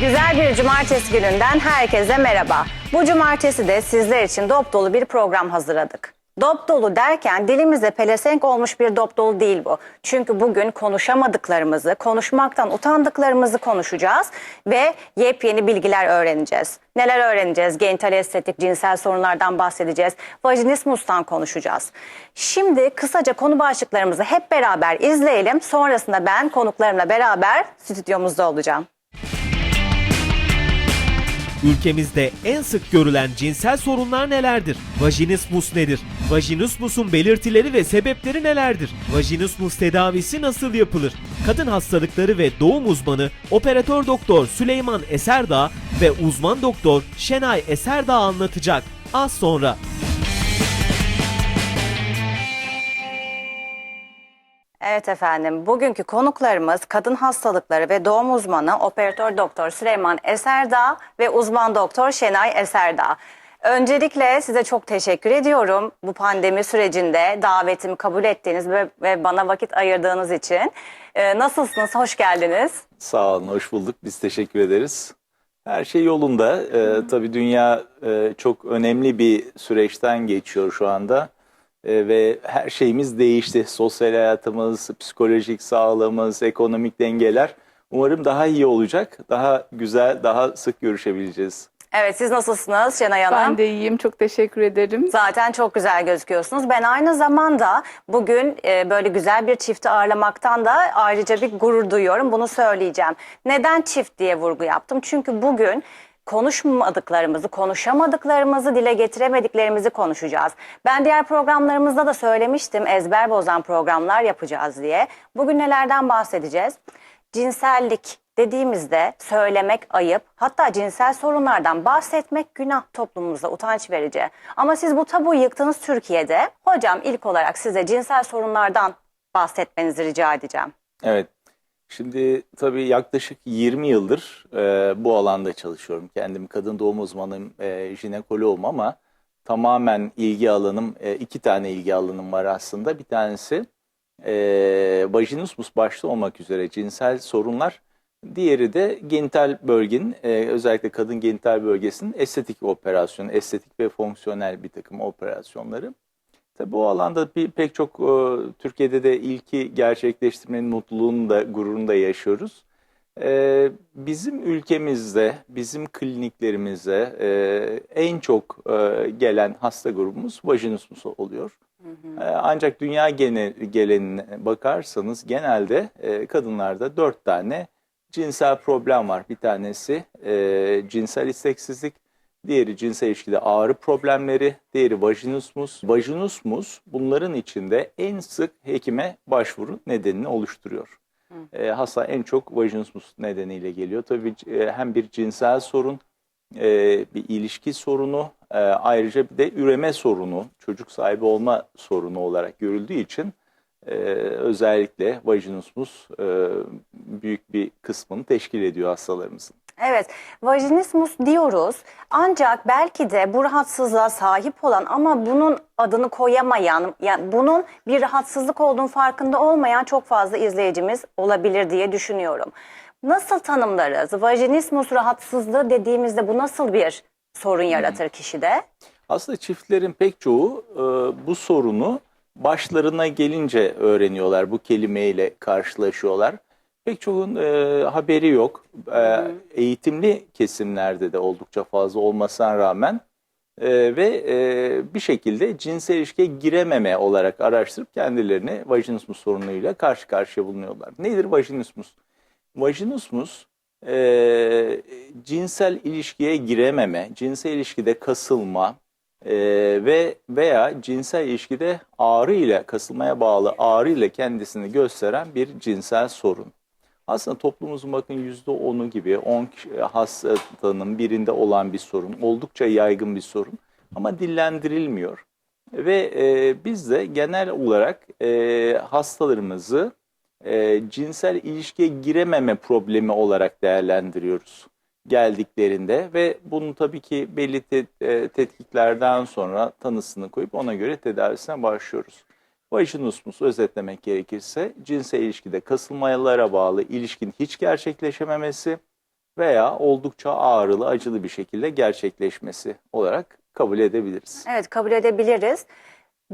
Güzel bir cumartesi gününden herkese merhaba. Bu cumartesi de sizler için dop dolu bir program hazırladık. Dop dolu derken dilimize pelesenk olmuş bir dop dolu değil bu. Çünkü bugün konuşamadıklarımızı, konuşmaktan utandıklarımızı konuşacağız ve yepyeni bilgiler öğreneceğiz. Neler öğreneceğiz? Genital estetik, cinsel sorunlardan bahsedeceğiz. Vajinismus'tan konuşacağız. Şimdi kısaca konu başlıklarımızı hep beraber izleyelim. Sonrasında ben konuklarımla beraber stüdyomuzda olacağım. Ülkemizde en sık görülen cinsel sorunlar nelerdir? Vajinismus nedir? Vajinismusun belirtileri ve sebepleri nelerdir? Vajinismus tedavisi nasıl yapılır? Kadın hastalıkları ve doğum uzmanı operatör doktor Süleyman Eserdağ ve uzman doktor Şenay Eserdağ anlatacak. Az sonra. Evet efendim, bugünkü konuklarımız kadın hastalıkları ve doğum uzmanı operatör doktor Süleyman Eserdağ ve uzman doktor Şenay Eserdağ. Öncelikle size çok teşekkür ediyorum bu pandemi sürecinde davetimi kabul ettiğiniz ve, ve bana vakit ayırdığınız için. Ee, nasılsınız? Hoş geldiniz. Sağ olun, hoş bulduk. Biz teşekkür ederiz. Her şey yolunda. Ee, tabii dünya e, çok önemli bir süreçten geçiyor şu anda. E, ve her şeyimiz değişti. Sosyal hayatımız, psikolojik sağlığımız, ekonomik dengeler. Umarım daha iyi olacak. Daha güzel, daha sık görüşebileceğiz. Evet siz nasılsınız Şenay Hanım? Ben de iyiyim. Çok teşekkür ederim. Zaten çok güzel gözüküyorsunuz. Ben aynı zamanda bugün e, böyle güzel bir çifti ağırlamaktan da ayrıca bir gurur duyuyorum. Bunu söyleyeceğim. Neden çift diye vurgu yaptım? Çünkü bugün konuşmadıklarımızı, konuşamadıklarımızı, dile getiremediklerimizi konuşacağız. Ben diğer programlarımızda da söylemiştim ezber bozan programlar yapacağız diye. Bugün nelerden bahsedeceğiz? Cinsellik dediğimizde söylemek ayıp, hatta cinsel sorunlardan bahsetmek günah toplumumuzda utanç verici. Ama siz bu tabuyu yıktınız Türkiye'de. Hocam ilk olarak size cinsel sorunlardan bahsetmenizi rica edeceğim. Evet. Şimdi tabii yaklaşık 20 yıldır e, bu alanda çalışıyorum. Kendim kadın doğum uzmanıyım, e, jinekoloğum ama tamamen ilgi alanım, e, iki tane ilgi alanım var aslında. Bir tanesi e, vajinismus başta olmak üzere cinsel sorunlar. Diğeri de genital bölgenin, e, özellikle kadın genital bölgesinin estetik operasyonu, estetik ve fonksiyonel bir takım operasyonları. Tabii bu alanda bir, pek çok e, Türkiye'de de ilki gerçekleştirmenin mutluluğunu da gururunu da yaşıyoruz. E, bizim ülkemizde, bizim kliniklerimize e, en çok gelen hasta grubumuz vajinismus oluyor. E, ancak dünya gelenine bakarsanız genelde kadınlarda dört tane cinsel problem var. Bir tanesi cinsel isteksizlik, Diğeri cinsel ilişkide ağrı problemleri, diğeri vajinismus. Vajinismus bunların içinde en sık hekime başvuru nedenini oluşturuyor. E, hasta en çok vajinismus nedeniyle geliyor. Tabii e, hem bir cinsel sorun, e, bir ilişki sorunu, e, ayrıca bir de üreme sorunu, çocuk sahibi olma sorunu olarak görüldüğü için e, özellikle vajinismus e, büyük bir kısmını teşkil ediyor hastalarımızın. Evet, vajinismus diyoruz. Ancak belki de bu rahatsızlığa sahip olan ama bunun adını koyamayan, yani bunun bir rahatsızlık olduğunu farkında olmayan çok fazla izleyicimiz olabilir diye düşünüyorum. Nasıl tanımlarız? Vajinismus rahatsızlığı dediğimizde bu nasıl bir sorun yaratır kişide? Aslında çiftlerin pek çoğu e, bu sorunu başlarına gelince öğreniyorlar, bu kelimeyle karşılaşıyorlar. Pek çoğun e, haberi yok. E, eğitimli kesimlerde de oldukça fazla olmasına rağmen e, ve e, bir şekilde cinsel ilişkiye girememe olarak araştırıp kendilerini vajinismus sorunuyla karşı karşıya bulunuyorlar. Nedir vajinismus? Vajinismus e, cinsel ilişkiye girememe, cinsel ilişkide kasılma e, ve veya cinsel ilişkide ağrı ile kasılmaya bağlı ağrı ile kendisini gösteren bir cinsel sorun. Aslında toplumumuzun bakın %10'u gibi 10 kişi- hastanın birinde olan bir sorun. Oldukça yaygın bir sorun ama dillendirilmiyor. Ve e, biz de genel olarak e, hastalarımızı e, cinsel ilişkiye girememe problemi olarak değerlendiriyoruz geldiklerinde ve bunu tabii ki belli te- e, tetkiklerden sonra tanısını koyup ona göre tedavisine başlıyoruz. Vajinismus özetlemek gerekirse cinsel ilişkide kasılmalara bağlı ilişkin hiç gerçekleşememesi, veya oldukça ağrılı, acılı bir şekilde gerçekleşmesi olarak kabul edebiliriz. Evet kabul edebiliriz.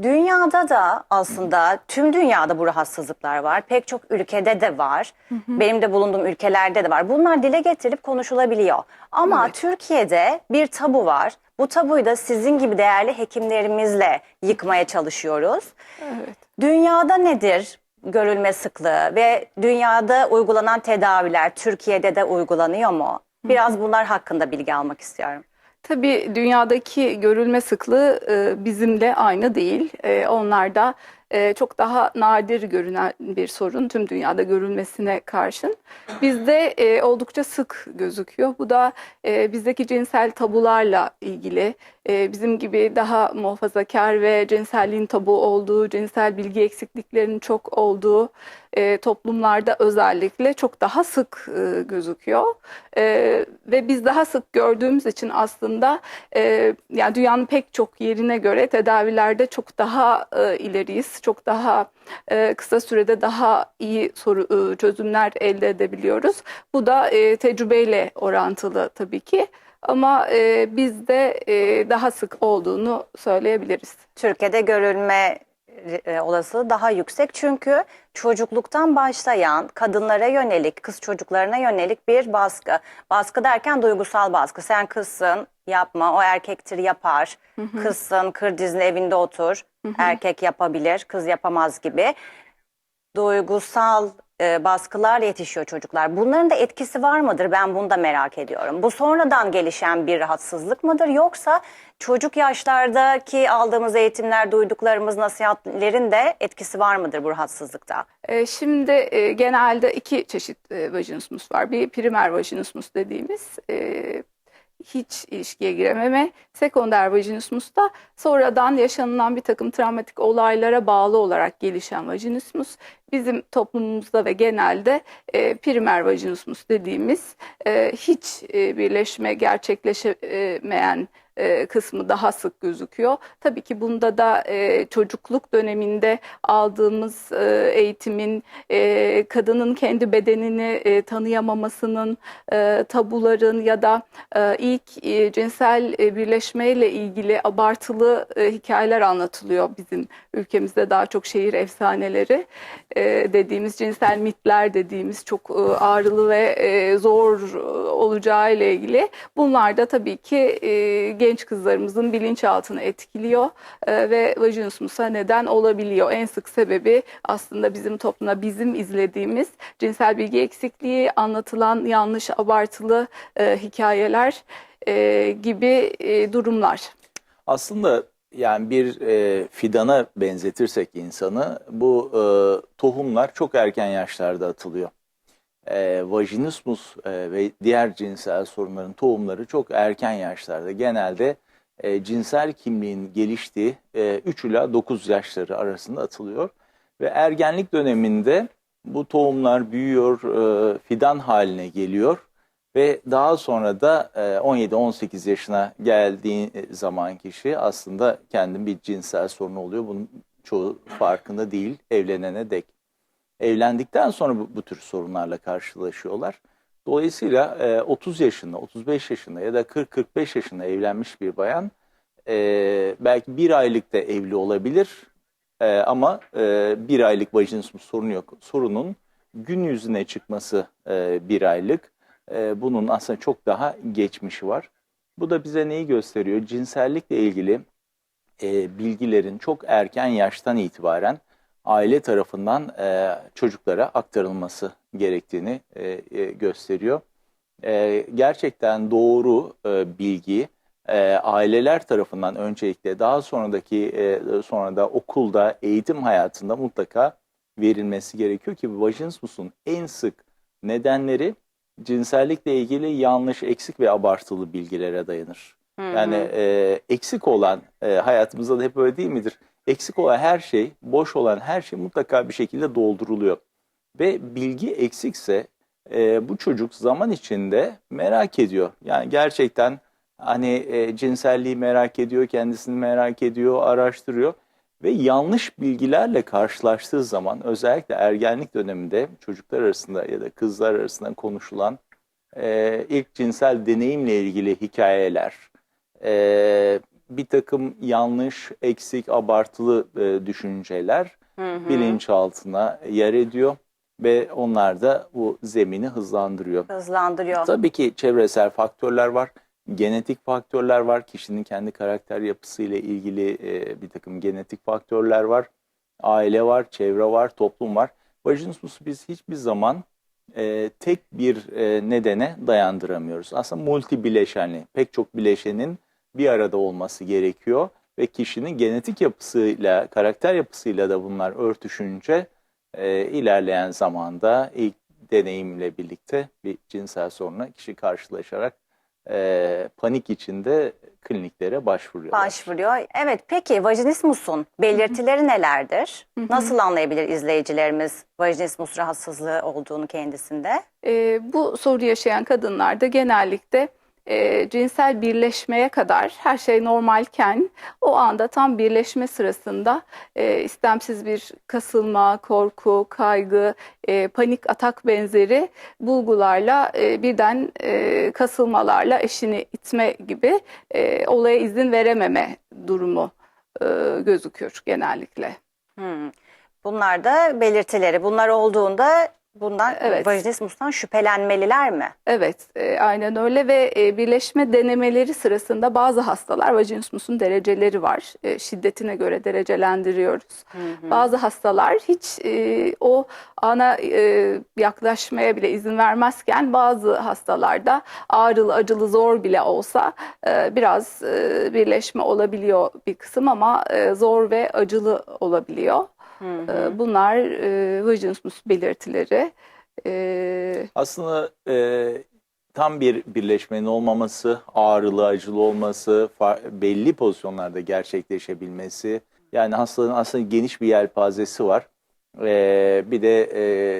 Dünyada da aslında tüm dünyada bu rahatsızlıklar var. Pek çok ülkede de var. Benim de bulunduğum ülkelerde de var. Bunlar dile getirip konuşulabiliyor. Ama Evet. Türkiye'de bir tabu var. Bu tabuyu da sizin gibi değerli hekimlerimizle yıkmaya çalışıyoruz. Evet. Dünyada nedir görülme sıklığı ve dünyada uygulanan tedaviler Türkiye'de de uygulanıyor mu? Biraz bunlar hakkında bilgi almak istiyorum. Tabii dünyadaki görülme sıklığı e, bizimle aynı değil. E, Onlarda e, çok daha nadir görünen bir sorun tüm dünyada görülmesine karşın. Bizde e, oldukça sık gözüküyor. Bu da e, bizdeki cinsel tabularla ilgili. E, Bizim gibi daha muhafazakar ve cinselliğin tabu olduğu, cinsel bilgi eksikliklerinin çok olduğu e, toplumlarda özellikle çok daha sık e, gözüküyor. E, ve biz daha sık gördüğümüz için aslında e, yani dünyanın pek çok yerine göre tedavilerde çok daha e, ileriyiz. Çok daha e, kısa sürede daha iyi soru e, çözümler elde edebiliyoruz. Bu da e, tecrübeyle orantılı tabii ki. Ama e, bizde e, daha sık olduğunu söyleyebiliriz. Türkiye'de görülme e, olasılığı daha yüksek çünkü çocukluktan başlayan kadınlara yönelik, kız çocuklarına yönelik bir baskı. Baskı derken duygusal baskı. Sen kızsın, yapma, o erkektir yapar. Kızsın, kır dizine evinde otur. Erkek yapabilir, kız yapamaz gibi. Duygusal e, baskılar yetişiyor çocuklar. Bunların da etkisi var mıdır? Ben bunu da merak ediyorum. Bu sonradan gelişen bir rahatsızlık mıdır? Yoksa çocuk yaşlardaki aldığımız eğitimler, duyduklarımız, nasihatlerin de etkisi var mıdır bu rahatsızlıkta? E, Şimdi e, genelde iki çeşit e, vajinismus var. Bir primer vajinismus dediğimiz e, hiç ilişkiye girememe. Sekonder vajinismus da sonradan yaşanılan bir takım travmatik olaylara bağlı olarak gelişen vajinismus. Bizim toplumumuzda ve genelde e, primer vajinismus dediğimiz e, hiç e, birleşme gerçekleşemeyen e, kısmı daha sık gözüküyor. Tabii ki bunda da e, çocukluk döneminde aldığımız e, eğitimin, e, kadının kendi bedenini tanıyamamasının, tabuların ya da ilk cinsel e, birleşmeyle ilgili abartılı hikayeler anlatılıyor bizim ülkemizde daha çok şehir efsaneleri dediğimiz cinsel mitler dediğimiz çok e, ağrılı ve zor olacağı ile ilgili. Bunlar da tabii ki genç kızlarımızın bilinçaltını etkiliyor e, ve vajinismusa neden olabiliyor. En sık sebebi aslında bizim toplumda bizim izlediğimiz cinsel bilgi eksikliği, anlatılan yanlış abartılı e, hikayeler e, gibi e, durumlar. Aslında yani bir e, fidana benzetirsek insanı bu e, tohumlar çok erken yaşlarda atılıyor. E, vajinismus e, ve diğer cinsel sorunların tohumları çok erken yaşlarda genelde e, cinsel kimliğin geliştiği e, 3 ila 9 yaşları arasında atılıyor. Ve ergenlik döneminde bu tohumlar büyüyor, e, fidan haline geliyor. Ve daha sonra da e, 17-18 yaşına geldiği zaman kişi aslında kendi bir cinsel sorunu oluyor. Bunun çoğu farkında değil evlenene dek. Evlendikten sonra bu, bu tür sorunlarla karşılaşıyorlar. Dolayısıyla e, 30 yaşında, 35 yaşında ya da 40-45 yaşında evlenmiş bir bayan e, belki bir aylıkta evli olabilir e, ama e, bir aylık vajinismus sorunu yok. Sorunun gün yüzüne çıkması e, bir aylık. E, bunun aslında çok daha geçmişi var. Bu da bize neyi gösteriyor? Cinsellikle ilgili e, bilgilerin çok erken yaştan itibaren aile tarafından e, çocuklara aktarılması gerektiğini e, e, gösteriyor. E, gerçekten doğru e, bilgi e, aileler tarafından öncelikle daha sonraki e, sonra da okulda eğitim hayatında mutlaka verilmesi gerekiyor ki vajinismusun en sık nedenleri cinsellikle ilgili yanlış, eksik ve abartılı bilgilere dayanır. Yani e, eksik olan e, hayatımızda da hep öyle değil midir? Eksik olan her şey, boş olan her şey mutlaka bir şekilde dolduruluyor. Ve bilgi eksikse e, bu çocuk zaman içinde merak ediyor. Yani gerçekten hani e, cinselliği merak ediyor, kendisini merak ediyor, araştırıyor. Ve yanlış bilgilerle karşılaştığı zaman özellikle ergenlik döneminde çocuklar arasında ya da kızlar arasında konuşulan e, ilk cinsel deneyimle ilgili hikayeler, e, bir takım yanlış, eksik, abartılı e, düşünceler bilinçaltına yer ediyor ve onlar da bu zemini hızlandırıyor. Hızlandırıyor. Tabii ki çevresel faktörler var, genetik faktörler var, kişinin kendi karakter yapısıyla ilgili e, bir takım genetik faktörler var, aile var, çevre var, toplum var. Vajinismus'u biz hiçbir zaman e, tek bir e, nedene dayandıramıyoruz. Aslında multi bileşenli, pek çok bileşenin bir arada olması gerekiyor ve kişinin genetik yapısıyla, karakter yapısıyla da bunlar örtüşünce e, ilerleyen zamanda ilk deneyimle birlikte bir cinsel sorunla kişi karşılaşarak e, panik içinde kliniklere başvuruyorlar. Başvuruyor. Evet peki vajinismusun belirtileri nelerdir? Nasıl anlayabilir izleyicilerimiz vajinismus rahatsızlığı olduğunu kendisinde? E, bu soru yaşayan kadınlarda genellikle e, cinsel birleşmeye kadar her şey normalken o anda tam birleşme sırasında e, istemsiz bir kasılma, korku, kaygı, e, panik atak benzeri bulgularla e, birden e, kasılmalarla eşini itme gibi e, olaya izin verememe durumu e, gözüküyor genellikle. Hmm. Bunlar da belirtileri. Bunlar olduğunda bundan Evet. vajinismustan şüphelenmeliler mi? Evet, e, aynen öyle ve e, birleşme denemeleri sırasında bazı hastalar vajinismusun dereceleri var. E, şiddetine göre derecelendiriyoruz. Bazı hastalar hiç e, o ana e, yaklaşmaya bile izin vermezken bazı hastalarda ağrılı, acılı, zor bile olsa e, biraz e, birleşme olabiliyor bir kısım ama e, zor ve acılı olabiliyor. E, bunlar e, vajinismus belirtileri. E, Aslında e, tam bir birleşmenin olmaması, ağrılı, acılı olması, belli pozisyonlarda gerçekleşebilmesi. Yani hastalığın aslında geniş bir yelpazesi var. E, bir de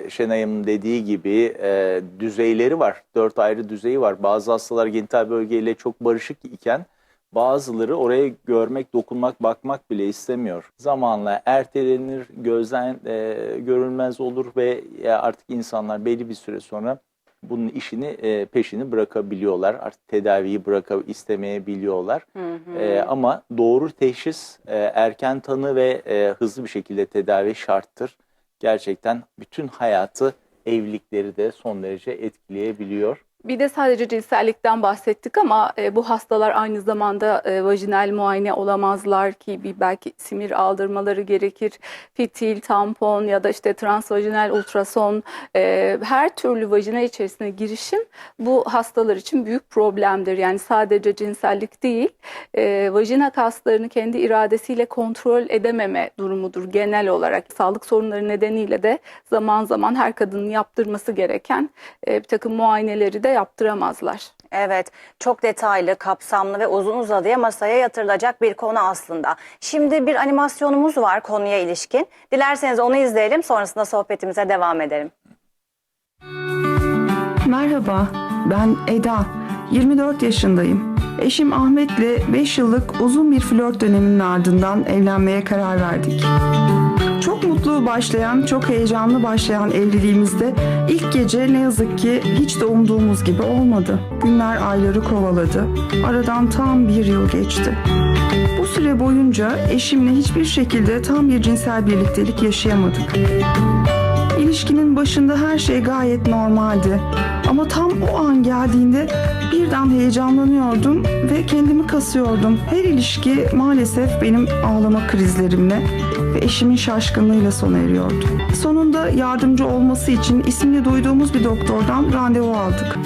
e, Şenay'ın dediği gibi e, düzeyleri var. Dört ayrı düzeyi var. Bazı hastalar genital bölgeyle çok barışık iken bazıları oraya görmek, dokunmak, bakmak bile istemiyor. Zamanla ertelenir, gözden e, görülmez olur ve ya artık insanlar belli bir süre sonra bunun işini e, peşini bırakabiliyorlar. Artık tedaviyi bırakıp istemeyebiliyorlar. E, ama doğru teşhis, e, erken tanı ve e, hızlı bir şekilde tedavi şarttır. Gerçekten bütün hayatı, evlilikleri de son derece etkileyebiliyor. Bir de sadece cinsellikten bahsettik ama e, bu hastalar aynı zamanda e, vajinal muayene olamazlar ki bir belki simir aldırmaları gerekir. Fitil, tampon ya da işte transvajinal ultrason e, her türlü vajina içerisine girişim bu hastalar için büyük problemdir. Yani sadece cinsellik değil, e, vajina kaslarını kendi iradesiyle kontrol edememe durumudur genel olarak. Sağlık sorunları nedeniyle de zaman zaman her kadının yaptırması gereken e, bir takım muayeneleri de yaptıramazlar. Evet, çok detaylı, kapsamlı ve uzun uzadıya masaya yatırılacak bir konu aslında. Şimdi bir animasyonumuz var konuya ilişkin. Dilerseniz onu izleyelim, sonrasında sohbetimize devam edelim. Merhaba, ben Eda. 24 yaşındayım. Eşim Ahmet'le 5 yıllık uzun bir flört döneminin ardından evlenmeye karar verdik. Çok mutlu başlayan, çok heyecanlı başlayan evliliğimizde ilk gece ne yazık ki hiç de umduğumuz gibi olmadı. Günler ayları kovaladı. Aradan tam bir yıl geçti. Bu süre boyunca eşimle hiçbir şekilde tam bir cinsel birliktelik yaşayamadık. İlişkinin başında her şey gayet normaldi. Ama tam o an geldiğinde birden heyecanlanıyordum ve kendimi kasıyordum. Her ilişki maalesef benim ağlama krizlerimle ve eşimin şaşkınlığıyla sona eriyordu. Sonunda yardımcı olması için ismini duyduğumuz bir doktordan randevu aldık.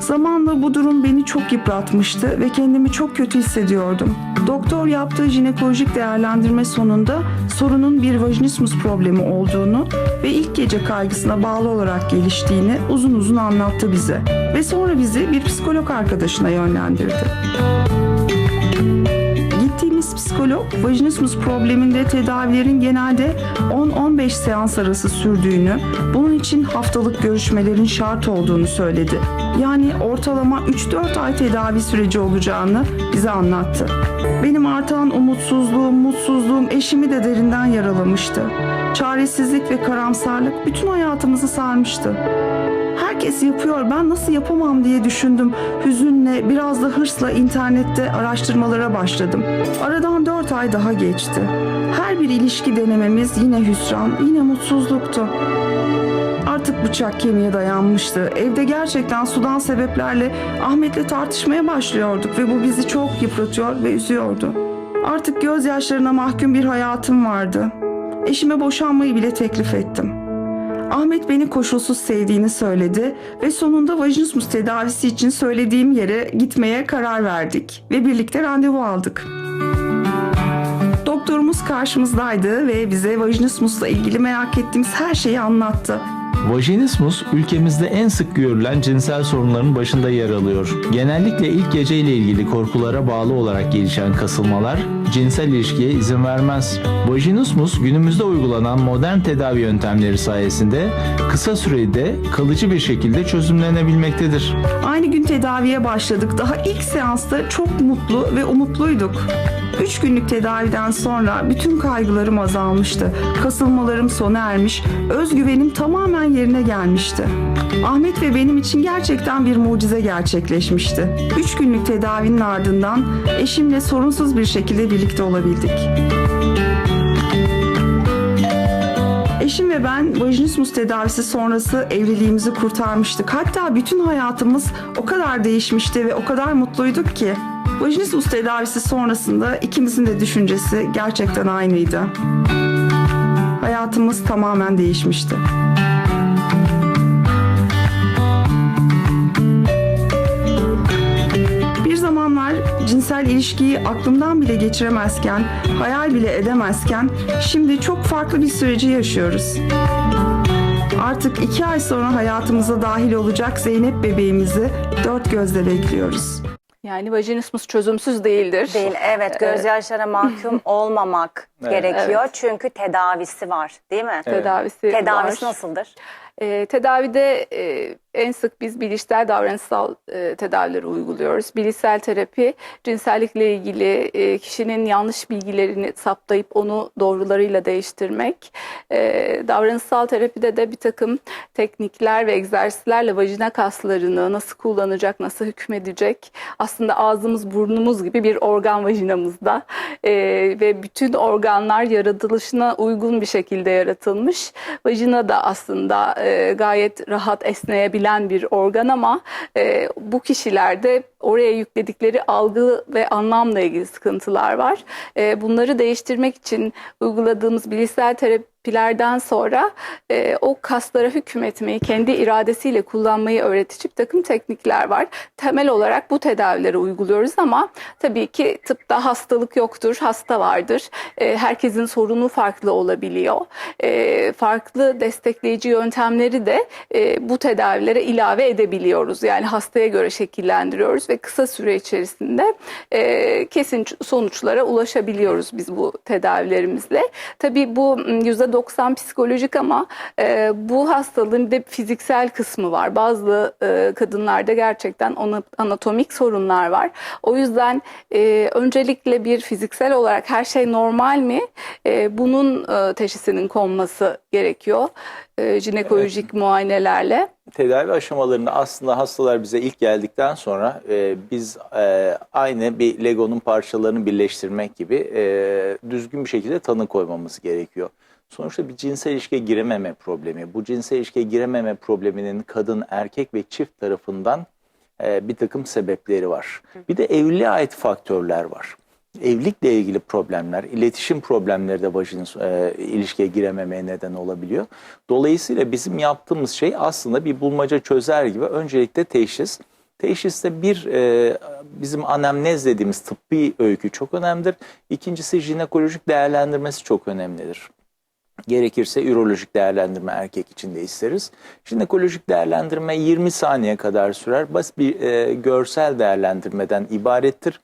Zamanla bu durum beni çok yıpratmıştı ve kendimi çok kötü hissediyordum. Doktor yaptığı jinekolojik değerlendirme sonunda sorunun bir vajinismus problemi olduğunu ve ilk gece kaygısına bağlı olarak geliştiğini uzun uzun anlattı bize. Ve sonra bizi bir psikolog arkadaşına yönlendirdi. Psikolog vajinismus probleminde tedavilerin genelde 10-15 seans arası sürdüğünü, bunun için haftalık görüşmelerin şart olduğunu söyledi. Yani ortalama 3-4 ay tedavi süreci olacağını bize anlattı. Benim artan umutsuzluğum, mutsuzluğum eşimi de derinden yaralamıştı. Çaresizlik ve karamsarlık bütün hayatımızı sarmıştı. Her herkes yapıyor ben nasıl yapamam diye düşündüm. Hüzünle biraz da hırsla internette araştırmalara başladım. Aradan 4 ay daha geçti. Her bir ilişki denememiz yine hüsran, yine mutsuzluktu. Artık bıçak kemiğe dayanmıştı. Evde gerçekten sudan sebeplerle Ahmet'le tartışmaya başlıyorduk ve bu bizi çok yıpratıyor ve üzüyordu. Artık gözyaşlarına mahkum bir hayatım vardı. Eşime boşanmayı bile teklif ettim. Ahmet beni koşulsuz sevdiğini söyledi ve sonunda vajinismus tedavisi için söylediğim yere gitmeye karar verdik ve birlikte randevu aldık. Doktorumuz karşımızdaydı ve bize vajinismusla ilgili merak ettiğimiz her şeyi anlattı. Vajinismus ülkemizde en sık görülen cinsel sorunların başında yer alıyor. Genellikle ilk gece ile ilgili korkulara bağlı olarak gelişen kasılmalar cinsel ilişkiye izin vermez. Vajinismus günümüzde uygulanan modern tedavi yöntemleri sayesinde kısa sürede kalıcı bir şekilde çözümlenebilmektedir. Aynı gün tedaviye başladık. Daha ilk seansta çok mutlu ve umutluyduk. Üç günlük tedaviden sonra bütün kaygılarım azalmıştı. Kasılmalarım sona ermiş, özgüvenim tamamen yerine gelmişti. Ahmet ve benim için gerçekten bir mucize gerçekleşmişti. Üç günlük tedavinin ardından eşimle sorunsuz bir şekilde birlikte olabildik. Eşim ve ben vajinismus tedavisi sonrası evliliğimizi kurtarmıştık. Hatta bütün hayatımız o kadar değişmişti ve o kadar mutluyduk ki. Vajinismus tedavisi sonrasında ikimizin de düşüncesi gerçekten aynıydı. Hayatımız tamamen değişmişti. Bir zamanlar cinsel ilişkiyi aklımdan bile geçiremezken, hayal bile edemezken şimdi çok farklı bir süreci yaşıyoruz. Artık iki ay sonra hayatımıza dahil olacak Zeynep bebeğimizi dört gözle bekliyoruz. Yani vajinismus çözümsüz değildir. Değil evet gözyaşlara mahkum olmamak Evet. gerekiyor. Evet. Çünkü tedavisi var değil mi? Evet. Tedavisi Tedavisi var. nasıldır? Ee, tedavide e, en sık biz bilişsel davranışsal e, tedavileri uyguluyoruz. Bilişsel terapi cinsellikle ilgili e, kişinin yanlış bilgilerini saptayıp onu doğrularıyla değiştirmek. E, davranışsal terapide de bir takım teknikler ve egzersizlerle vajina kaslarını nasıl kullanacak, nasıl hükmedecek aslında ağzımız burnumuz gibi bir organ vajinamızda E, ve bütün organlar yaratılışına uygun bir şekilde yaratılmış. Vajina da aslında e, gayet rahat esneyebilen bir organ ama e, bu kişilerde oraya yükledikleri algı ve anlamla ilgili sıkıntılar var. E, bunları değiştirmek için uyguladığımız bilişsel terapilerden sonra e, o kaslara hükmetmeyi, kendi iradesiyle kullanmayı öğretici bir takım teknikler var. Temel olarak bu tedavileri uyguluyoruz ama tabii ki tıpta hastalık yoktur, hasta vardır. E, herkesin sorunu farklı olabiliyor. E, farklı destekleyici yöntemleri de e, bu tedavilere ilave edebiliyoruz. Yani hastaya göre şekillendiriyoruz ve kısa süre içerisinde e, kesin sonuçlara ulaşabiliyoruz biz bu tedavilerimizle. Tabii bu m, %90 psikolojik ama e, bu hastalığın bir de fiziksel kısmı var. Bazı e, kadınlarda gerçekten ona- anatomik sorunlar var. O yüzden e, öncelikle bir fiziksel olarak her şey normal mi? E, bunun e, teşhisinin konması gerekiyor. E, jinekolojik muayenelerle. Tedavi aşamalarında aslında hastalar bize ilk geldikten sonra e, biz e, aynı bir Lego'nun parçalarını birleştirmek gibi e, düzgün bir şekilde tanı koymamız gerekiyor. Sonuçta bir cinsel ilişkiye girememe problemi. Bu cinsel ilişkiye girememe probleminin kadın, erkek ve çift tarafından e, bir takım sebepleri var. Bir de evliliğe ait faktörler var. Evlilikle ilgili problemler, iletişim problemleri de vajin e, ilişkiye girememeye neden olabiliyor. Dolayısıyla bizim yaptığımız şey aslında bir bulmaca çözer gibi öncelikle teşhis. Teşhiste bir e, bizim anemnez dediğimiz tıbbi öykü çok önemlidir. İkincisi jinekolojik değerlendirmesi çok önemlidir. Gerekirse ürolojik değerlendirme erkek için de isteriz. Jinekolojik değerlendirme 20 saniye kadar sürer. Basit bir e, görsel değerlendirmeden ibarettir.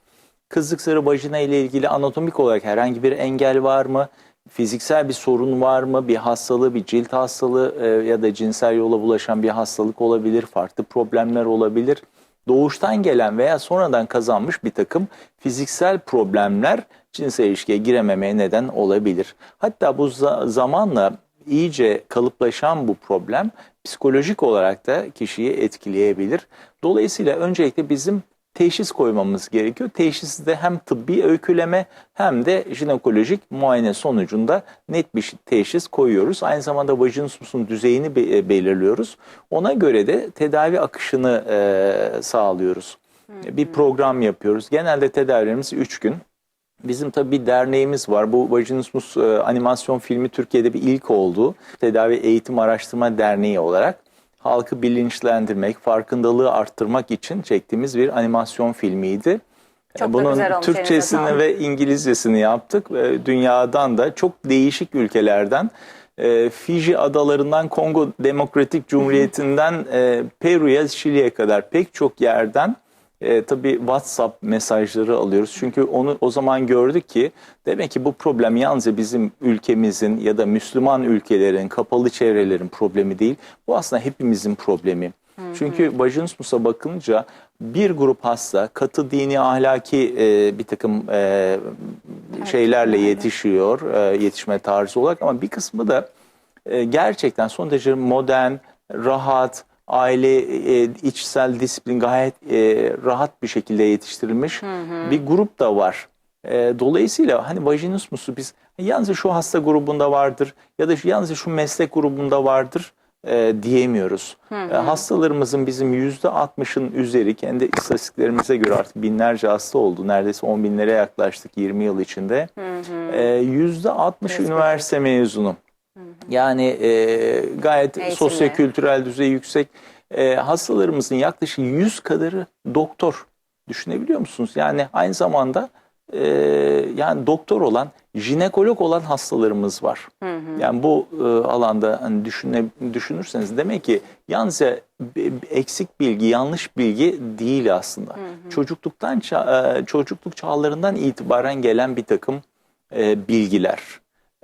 Kızlık sarı vajina ile ilgili anatomik olarak herhangi bir engel var mı? Fiziksel bir sorun var mı? Bir hastalığı, bir cilt hastalığı e, ya da cinsel yola bulaşan bir hastalık olabilir. Farklı problemler olabilir. Doğuştan gelen veya sonradan kazanmış bir takım fiziksel problemler cinsel ilişkiye girememeye neden olabilir. Hatta bu za- zamanla iyice kalıplaşan bu problem psikolojik olarak da kişiyi etkileyebilir. Dolayısıyla öncelikle bizim teşhis koymamız gerekiyor. Teşhisi de hem tıbbi öyküleme hem de jinekolojik muayene sonucunda net bir teşhis koyuyoruz. Aynı zamanda vajinismusun düzeyini e, belirliyoruz. Ona göre de tedavi akışını e, sağlıyoruz. Bir program yapıyoruz. Genelde tedavilerimiz 3 gün. Bizim tabii bir derneğimiz var. Bu Vaginismus e, animasyon filmi Türkiye'de bir ilk oldu. Tedavi Eğitim Araştırma Derneği olarak halkı bilinçlendirmek, farkındalığı arttırmak için çektiğimiz bir animasyon filmiydi. Çok da Bunun güzel olmuş, Türkçesini ve İngilizcesini yaptık. ve Dünyadan da çok değişik ülkelerden e, Fiji adalarından Kongo Demokratik Cumhuriyeti'nden e, Peru'ya, Şili'ye kadar pek çok yerden e, tabii WhatsApp mesajları alıyoruz. Çünkü onu o zaman gördük ki demek ki bu problem yalnızca bizim ülkemizin ya da Müslüman ülkelerin, kapalı çevrelerin problemi değil. Bu aslında hepimizin problemi. Çünkü vajinismusa bakınca bir grup hasta katı dini ahlaki e, bir takım e, şeylerle yetişiyor, e, yetişme tarzı olarak ama bir kısmı da e, gerçekten son derece modern, rahat, aile e, içsel disiplin gayet e, rahat bir şekilde yetiştirilmiş bir grup da var. E, dolayısıyla hani vajinismusu biz yalnızca şu hasta grubunda vardır ya da şu- yalnızca şu meslek grubunda vardır e, diyemiyoruz. E, hastalarımızın bizim yüzde 60'ın üzeri kendi istatistiklerimize göre artık binlerce hasta oldu. Neredeyse 10 binlere yaklaştık 20 yıl içinde. E, Yüzde 60 üniversite mezunu. Yani e, gayet Eğitimli. sosyokültürel düzey yüksek. E, hastalarımızın yaklaşık 100 kadarı doktor. Düşünebiliyor musunuz? Yani aynı zamanda e, yani doktor olan, jinekolog olan hastalarımız var. Yani bu e, alanda hani düşüne, düşünürseniz demek ki yalnızca eksik bilgi, yanlış bilgi değil aslında. Çocukluktan ça- e, çocukluk çağlarından itibaren gelen bir takım e, bilgiler,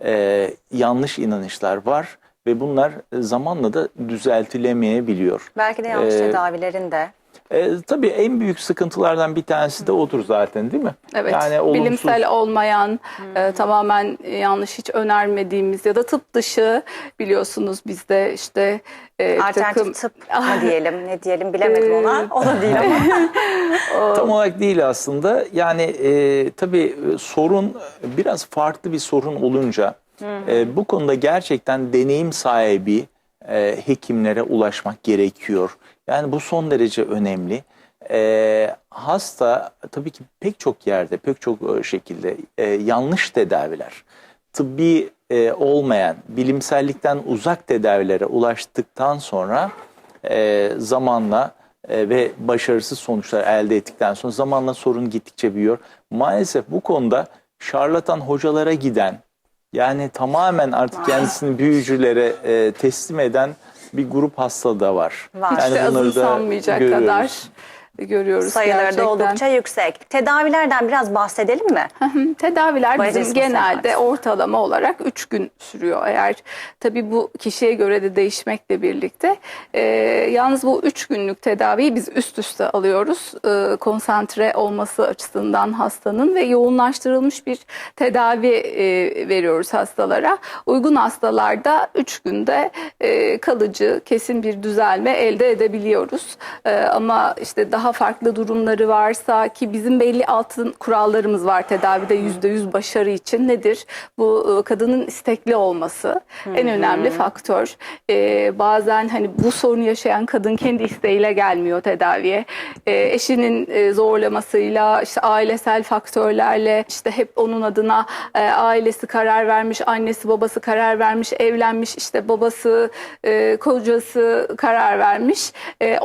e, yanlış inanışlar var ve bunlar zamanla da düzeltilemeyebiliyor. Belki de yanlış Ee, tedavilerin de. E, tabii en büyük sıkıntılardan bir tanesi de odur zaten değil mi? Evet, Yani olumsuz- bilimsel olmayan, e, tamamen yanlış hiç önermediğimiz ya da tıp dışı biliyorsunuz bizde işte e, Alternatif takım tıp mı diyelim ne diyelim bilemedim Ee, ona. O da değil ama. Tam olarak değil aslında. Yani e, tabii e, sorun biraz farklı bir sorun olunca e, bu konuda gerçekten deneyim sahibi e, hekimlere ulaşmak gerekiyor. Yani bu son derece önemli. E, hasta tabii ki pek çok yerde, pek çok e, şekilde e, yanlış tedaviler, tıbbi e, olmayan, bilimsellikten uzak tedavilere ulaştıktan sonra e, zamanla e, ve başarısız sonuçlar elde ettikten sonra zamanla sorun gittikçe büyüyor. Maalesef bu konuda şarlatan hocalara giden yani tamamen artık kendisini büyücülere e, teslim eden bir grup hasta da var. Var. hiç de bunları azı da sanmayacak görüyoruz. kadar görüyoruz Sayıları da gerçekten. oldukça yüksek. Tedavilerden biraz bahsedelim mi? Tedaviler bizim Vajinismus genelde tedavisi. ortalama olarak 3 gün sürüyor. Eğer tabii bu kişiye göre de değişmekle birlikte. Ee, yalnız bu 3 günlük tedaviyi biz üst üste alıyoruz. Ee, konsantre olması açısından hastanın ve yoğunlaştırılmış bir tedavi e, veriyoruz hastalara. Uygun hastalarda 3 günde e, kalıcı, kesin bir düzelme elde edebiliyoruz. Ee, ama işte daha farklı durumları varsa ki bizim belli altın kurallarımız var tedavide yüzde yüz başarı için nedir? Bu e, kadının istekli olması en önemli faktör. Ee, bazen hani bu sorunu yaşayan kadın kendi isteğiyle gelmiyor tedaviye. Ee, eşinin e, zorlamasıyla, işte ailesel faktörlerle, işte hep onun adına e, ailesi karar vermiş, annesi babası karar vermiş, evlenmiş, işte babası, e, kocası karar vermiş. E,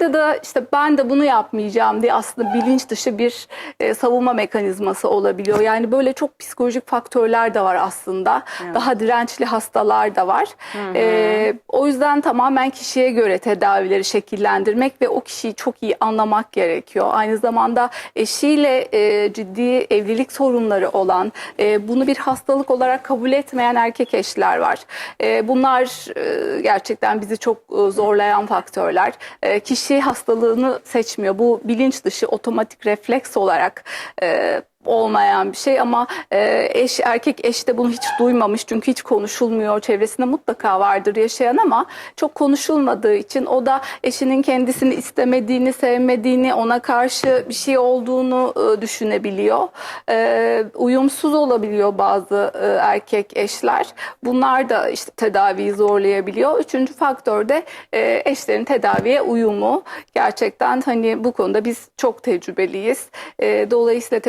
onlarda da işte ben de bunu yapmayacağım diye aslında bilinç dışı bir e, savunma mekanizması olabiliyor. Yani böyle çok psikolojik faktörler de var aslında. Daha dirençli hastalar da var. E, o yüzden tamamen kişiye göre tedavileri şekillendirmek ve o kişiyi çok iyi anlamak gerekiyor. Aynı zamanda eşiyle e, ciddi evlilik sorunları olan, e, bunu bir hastalık olarak kabul etmeyen erkek eşler var. E, bunlar e, gerçekten bizi çok e, zorlayan faktörler. E, kişi hastalığını seçmiyor. Bu bilinç dışı otomatik refleks olarak e, olmayan bir şey ama e, eş erkek eş de bunu hiç duymamış çünkü hiç konuşulmuyor. Çevresinde mutlaka vardır yaşayan ama çok konuşulmadığı için o da eşinin kendisini istemediğini sevmediğini ona karşı bir şey olduğunu e, düşünebiliyor. E, uyumsuz olabiliyor bazı e, erkek eşler. Bunlar da işte tedaviyi zorlayabiliyor. Üçüncü faktör de e, eşlerin tedaviye uyumu. Gerçekten hani bu konuda biz çok tecrübeliyiz. E, dolayısıyla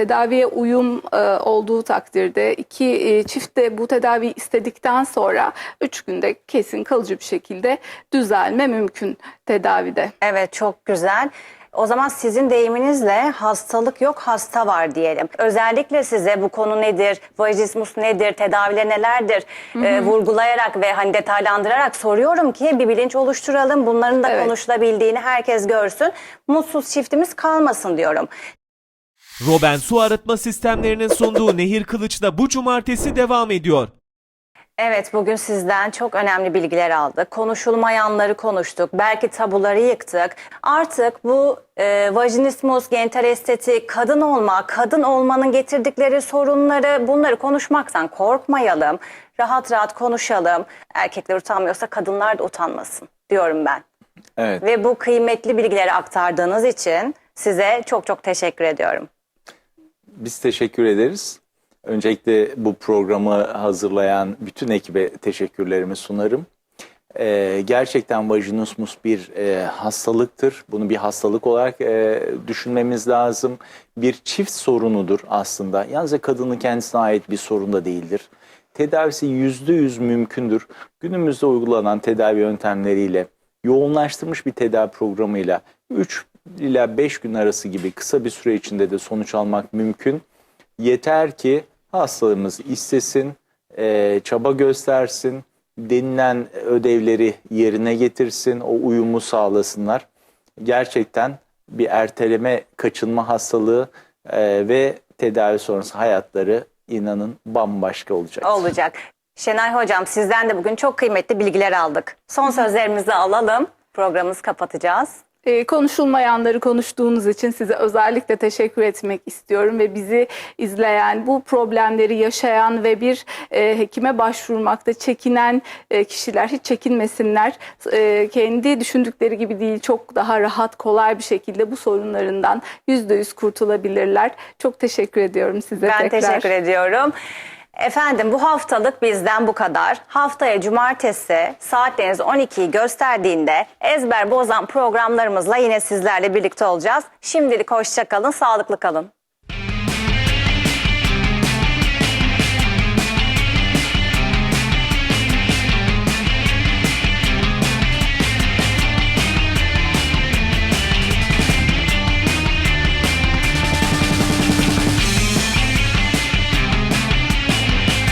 tedaviye uyum e, olduğu takdirde iki e, çift de bu tedaviyi istedikten sonra 3 günde kesin kalıcı bir şekilde düzelme mümkün tedavide. Evet çok güzel. O zaman sizin deyiminizle hastalık yok hasta var diyelim. Özellikle size bu konu nedir, vajinismus nedir, tedavileri nelerdir e, vurgulayarak ve hani detaylandırarak soruyorum ki bir bilinç oluşturalım. Bunların da Evet. konuşulabildiğini herkes görsün. Mutsuz çiftimiz kalmasın diyorum. Roben su arıtma sistemlerinin sunduğu Nehir Kılıç'ta bu cumartesi devam ediyor. Evet bugün sizden çok önemli bilgiler aldık. Konuşulmayanları konuştuk. Belki tabuları yıktık. Artık bu e, vajinismus, genital estetik, kadın olma, kadın olmanın getirdikleri sorunları bunları konuşmaktan korkmayalım. Rahat rahat konuşalım. Erkekler utanmıyorsa kadınlar da utanmasın diyorum ben. Evet. Ve bu kıymetli bilgileri aktardığınız için size çok çok teşekkür ediyorum. Biz teşekkür ederiz. Öncelikle bu programı hazırlayan bütün ekibe teşekkürlerimi sunarım. Ee, gerçekten vajinismus bir e, hastalıktır. Bunu bir hastalık olarak e, düşünmemiz lazım. Bir çift sorunudur aslında. Yalnızca kadının kendisine ait bir sorun da değildir. Tedavisi yüzde yüz mümkündür. Günümüzde uygulanan tedavi yöntemleriyle, yoğunlaştırmış bir tedavi programıyla 3 ila 5 gün arası gibi kısa bir süre içinde de sonuç almak mümkün. Yeter ki hastalığımız istesin, e, çaba göstersin, denilen ödevleri yerine getirsin, o uyumu sağlasınlar. Gerçekten bir erteleme, kaçınma hastalığı e, ve tedavi sonrası hayatları inanın bambaşka olacak. Olacak. Şenay Hocam sizden de bugün çok kıymetli bilgiler aldık. Son sözlerimizi alalım. Programımızı kapatacağız. Ee, konuşulmayanları konuştuğunuz için size özellikle teşekkür etmek istiyorum ve bizi izleyen, bu problemleri yaşayan ve bir e, hekime başvurmakta çekinen e, kişiler hiç çekinmesinler. E, kendi düşündükleri gibi değil, çok daha rahat, kolay bir şekilde bu sorunlarından yüzde yüz kurtulabilirler. Çok teşekkür ediyorum size Ben tekrar. teşekkür ediyorum. Efendim bu haftalık bizden bu kadar. Haftaya cumartesi saatleriniz 12'yi gösterdiğinde ezber bozan programlarımızla yine sizlerle birlikte olacağız. Şimdilik hoşça kalın, sağlıklı kalın.